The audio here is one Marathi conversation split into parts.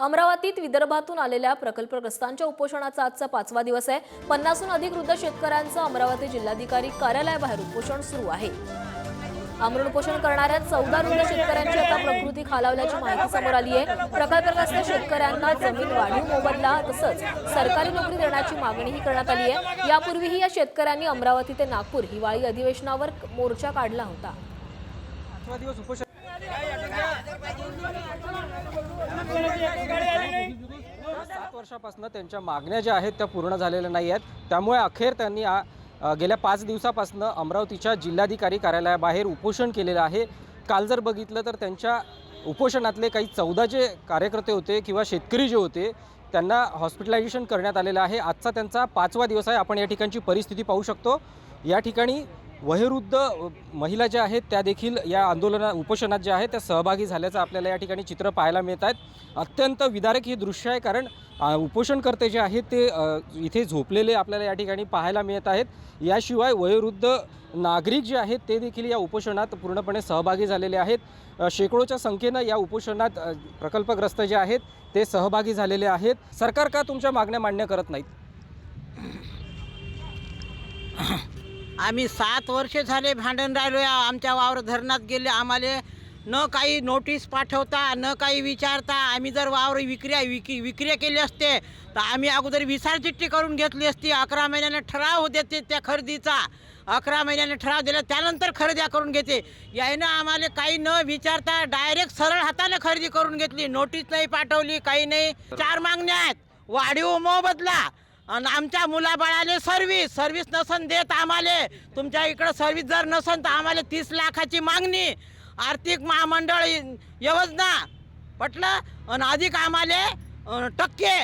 अमरावतीत विदर्भातून आलेल्या प्रकल्पग्रस्तांच्या उपोषणाचा आजचा पाचवा दिवस आहे. पन्नासहून अधिक वृद्ध शेतकऱ्यांचं अमरावती जिल्हाधिकारी कार्यालयाबाहेर उपोषण सुरू आहे. आमरण उपोषण करणाऱ्या चौदा वृद्ध शेतकऱ्यांची आता प्रकृती खालावल्याची माहिती समोर आली आहे. प्रकल्पग्रस्त शेतकऱ्यांना जमीन वाढीव मोबदला तसंच सरकारी नोकरी देण्याची मागणीही करण्यात आली आहे. यापूर्वीही या शेतकऱ्यांनी अमरावती ते नागपूर हिवाळी अधिवेशनावर मोर्चा काढला होता. दिवस उपोषण सात वर्षापासून त्यांच्या मागण्या ज्या आहेत त्या पूर्ण झालेल्या नाही आहेत. त्यामुळे अखेर त्यांनी गेल्या पाच दिवसापासून अमरावतीच्या जिल्हाधिकारी कार्यालयाबाहेर उपोषण केलेलं आहे. काल जर बघितलं तर त्यांच्या उपोषणातले काही चौदा जे कार्यकर्ते होते किंवा शेतकरी जे होते त्यांना हॉस्पिटलायझेशन करण्यात आलेलं आहे. आजचा त्यांचा पाचवा दिवस आहे. आपण या ठिकाणची परिस्थिती पाहू शकतो. या ठिकाणी वयोवृद्ध महिला ज्या आहेत त्या देखील या आंदोलना उपोषणात ज्या आहेत त्या सहभागी झाल्याचं आपल्याला या ठिकाणी चित्र पाहायला मिळत आहेत. अत्यंत विदारक ही दृश्य आहे कारण उपोषणकर्ते जे आहेत ते इथे झोपलेले आपल्याला या ठिकाणी पाहायला मिळत आहेत. याशिवाय वयोवृद्ध नागरिक जे आहेत ते देखील या उपोषणात पूर्णपणे सहभागी झालेले आहेत. शेकडोच्या संख्येनं या उपोषणात प्रकल्पग्रस्त जे आहेत ते सहभागी झालेले आहेत. सरकार का तुमच्या मागण्या मान्य करत नाहीत? आम्ही सात वर्ष झाले भांडण राहिलो या आमच्या वावर धरणात गेले. आम्हाला न काही नोटीस पाठवता न काही विचारता. आम्ही जर वावर विक्र्या विक्री विक्री केली असते तर आम्ही अगोदर विसारचिठ्ठी करून घेतली असती. अकरा महिन्याने ठराव देते त्या खरेदीचा. अकरा महिन्याने ठराव दिला त्यानंतर खरेदी करून घेते. यानं आम्हाला काही न विचारता डायरेक्ट सरळ हाताने खरेदी करून घेतली. नोटीस नाही पाठवली काही नाही. चार मागण्या आहेत. वाढीव मोबदला आणि आमच्या मुलाबाळाले सर्व्हिस सर्व्हिस नसन देत आम्हाला. तुमच्या इकडं सर्व्हिस जर नसन तर आम्हाला तीस लाखाची मागणी. आर्थिक महामंडळ योजना पटलं? आणि अधिक आम्हाला टक्के.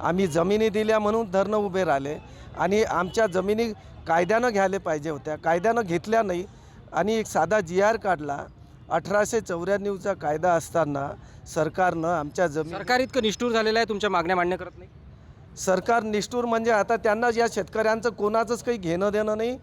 आम्ही जमिनी दिल्या म्हणून धरणं उभे राहिले आणि आमच्या जमिनी कायद्यानं घ्यायला पाहिजे होत्या. कायद्यानं घेतल्या नाही आणि एक साधा जी आर काढला. अठराशे चौऱ्याण्णवचा कायदा असताना सरकारनं आमच्या जमीन सरकार इतकं निष्ठूर झालेलं आहे तुमच्या मागण्या मान्य करत नाही? सरकार निष्ठूर म्हणजे आता त्यांना या शेतकऱ्यांचं कोणाचंच काही घेणं देणं नाही.